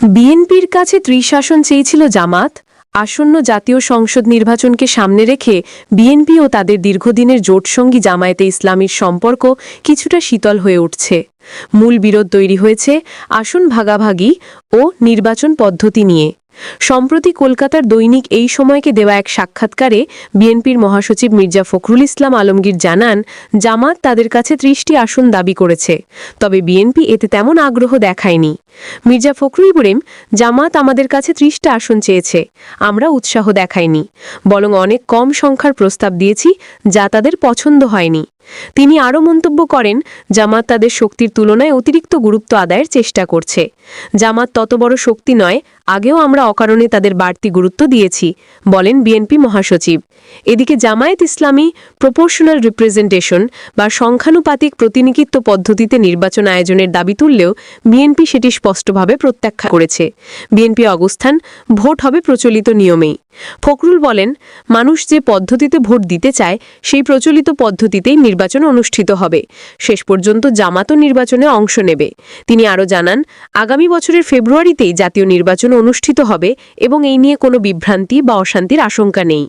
বিএনপির কাছে ত্রিশাসন চেয়েছিল জামাত, আসন্ন জাতীয় সংসদ নির্বাচনকে সামনে রেখে বিএনপি ও তাদের দীর্ঘদিনের জোটসঙ্গী জামায়াতে ইসলামীর সম্পর্ক কিছুটা শীতল হয়ে উঠছে। মূল বিরোধ তৈরি হয়েছে আসন ভাগাভাগি ও নির্বাচন পদ্ধতি নিয়ে। সম্প্রতি কলকাতার দৈনিক এই সময়কে দেওয়া এক সাক্ষাৎকারে বিএনপির মহাসচিব মির্জা ফখরুল ইসলাম আলমগীর জানান, জামাত তাদের কাছে ত্রিশটি আসন দাবি করেছে, তবে বিএনপি এতে তেমন আগ্রহ দেখায়নি। মির্জা ফখরুল বলেন জামাত আমাদের কাছে ত্রিশটা আসন চেয়েছে, আমরা উৎসাহ দেখাইনি, বরং অনেক কম সংখ্যার প্রস্তাব দিয়েছি যা তাদের পছন্দ হয়নি। তিনি আরও মন্তব্য করেন, জামাত তাদের শক্তির তুলনায় অতিরিক্ত গুরুত্ব আদায়ের চেষ্টা করছে। জামাত তত বড় শক্তি নয়, আগেও আমরা অকারণে তাদের বাড়তি গুরুত্ব দিয়েছি, বলেন বিএনপি মহাসচিব। এদিকে জামায়াত ইসলামী প্রপোর্শনাল রিপ্রেজেন্টেশন বা সংখ্যানুপাতিক প্রতিনিধিত্ব পদ্ধতিতে নির্বাচন আয়োজনের দাবি তুললেও বিএনপি সেটি স্পষ্টভাবে প্রত্যাখ্যা করেছে। বিএনপি অবস্থান, ভোট হবে প্রচলিত নিয়মেই। ফখরুল বলেন, মানুষ যে পদ্ধতিতে ভোট দিতে চায়, সেই প্রচলিত পদ্ধতিতেই নির্বাচন অনুষ্ঠিত হবে। শেষ পর্যন্ত জামাতও নির্বাচনে অংশ নেবে। তিনি আরও জানান, আগামী বছরের ফেব্রুয়ারিতেই জাতীয় নির্বাচন অনুষ্ঠিত হবে এবং এই নিয়ে কোনো বিভ্রান্তি বা অশান্তির আশঙ্কা নেই।